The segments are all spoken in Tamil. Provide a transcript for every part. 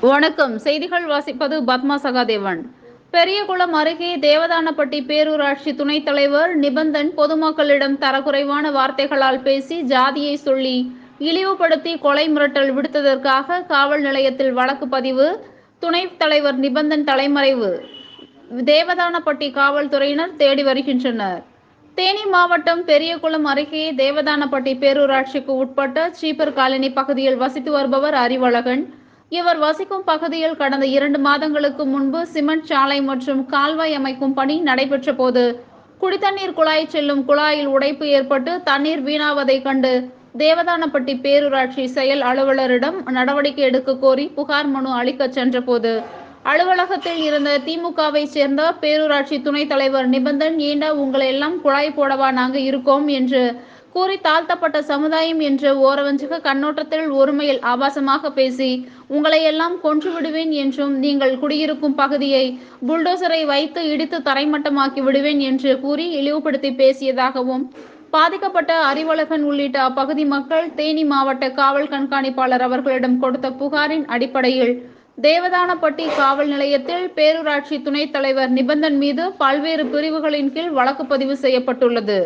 வணக்கம். செய்திகள் வாசிப்பது பத்மா சகாதேவன். பெரியகுளம் அருகே தேவதானப்பட்டி பேரூராட்சி துணைத் தலைவர் நிபந்தன் பொதுமக்களிடம் தரக்குறைவான வார்த்தைகளால் பேசி ஜாதியை சொல்லி இழிவுபடுத்தி கொலை மிரட்டல் விடுத்ததற்காக காவல் நிலையத்தில் வழக்கு பதிவு துணைத் தலைவர் நிபந்தன் தலைமறைவு. தேவதானப்பட்டி காவல்துறையினர் தேடி வருகின்றனர். தேனி மாவட்டம் பெரியகுளம் அருகே தேவதானப்பட்டி பேரூராட்சிக்கு உட்பட்ட சீப்பர் காலனி பகுதியில் வசித்து வருபவர் அறிவழகன். இவர் வசிக்கும் பகுதியில் கடந்த இரண்டு மாதங்களுக்கு முன்பு சிமெண்ட் சாலை மற்றும் கால்வாய் அமைக்கும் பணி நடைபெற்ற போது குடித்தண்ணீர் குழாய் செல்லும் குழாயில் உடைப்பு ஏற்பட்டு தண்ணீர் வீணாவதைக் கண்டு தேவதானப்பட்டி பேரூராட்சி செயல் அலுவலரிடம் நடவடிக்கை எடுக்க கோரி புகார் மனு அளிக்கச் சென்றபோது அலுவலகத்தில் இருந்த திமுகவை சேர்ந்த பேரூராட்சி துணைத் தலைவர் நிபந்தன் ஏண்டா உங்களை எல்லாம் குழாய் போடவா நாங்க இருக்கோம் என்று கூறி தாழ்த்தப்பட்ட சமுதாயம் என்ற ஓரவஞ்சக கண்ணோட்டத்தில் ஒருமையில் ஆபாசமாக பேசி உங்களை எல்லாம் கொன்று விடுவேன் என்றும் நீங்கள் குடியிருக்கும் பகுதியை புல்டோசரை வைத்து இடித்து தரைமட்டமாக்கி விடுவேன் என்று கூறி இழிவுபடுத்தி பேசியதாகவும் பாதிக்கப்பட்ட அறிவழகன் உள்ளிட்ட அப்பகுதி மக்கள் தேனி மாவட்ட காவல் கண்காணிப்பாளர் அவர்களிடம் கொடுத்த புகாரின் அடிப்படையில் தேவதானப்பட்டி காவல் நிலையத்தில் பேரூராட்சி துணைத் தலைவர் நிபந்தன் மீது பல்வேறு பிரிவுகளின் கீழ் வழக்கு பதிவு செய்யப்பட்டுள்ளது.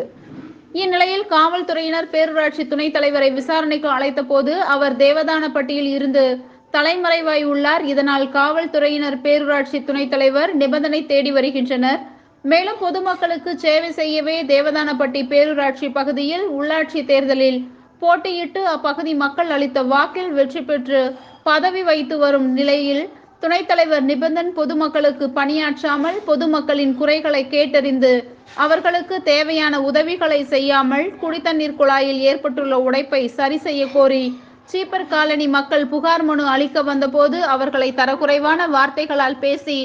இந்நிலையில் காவல்துறையினர் பேரூராட்சி துணைத் தலைவரை விசாரணைக்கு அழைத்த போது அவர் தேவதானப்பட்டியில் இருந்து தலைமறைவாய் உள்ளார். இதனால் காவல்துறையினர் பேரூராட்சி துணைத் தலைவர் நிபந்தனை தேடி வருகின்றனர். மேலும் பொதுமக்களுக்கு சேவை செய்யவே தேவதானப்பட்டி பேரூராட்சி பகுதியில் உள்ளாட்சி தேர்தலில் போட்டியிட்டு அப்பகுதி மக்கள் அளித்த வாக்கில் வெற்றி பெற்று பதவி வைத்து வரும் நிலையில் துணைத் தலைவர் நிபந்தன் பொதுமக்களுக்கு பணியாற்றாமல் பொதுமக்களின் குறைகளை கேட்டறிந்து அவர்களுக்கு தேவையான உதவிகளை செய்யாமல் குடித்தண்ணீர் குழாயில் ஏற்பட்டுள்ள உடைப்பை சரி செய்ய கோரி சீப்பர் காலனி மக்கள் புகார் மனு அளிக்க வந்தபோது அவர்களை தரக்குறைவான வார்த்தைகளால் பேசி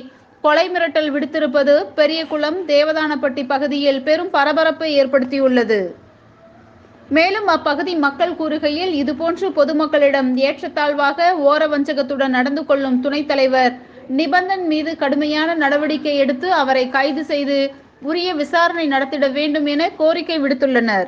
கொலை மிரட்டல் விடுத்திருப்பது பெரியகுளம் தேவதானப்பட்டி பகுதியில் பெரும் பரபரப்பை ஏற்படுத்தியுள்ளது. மேலும் அப்பகுதி மக்கள் கூறுகையில் இதுபோன்று பொதுமக்களிடம் ஏற்றத்தாழ்வாக ஓரவஞ்சகத்துடன் நடந்து கொள்ளும் துணைத் தலைவர் நிபந்தன் மீது கடுமையான நடவடிக்கை எடுத்து அவரை கைது செய்து உரிய விசாரணை நடத்திட வேண்டும் என கோரிக்கை விடுத்துள்ளனர்.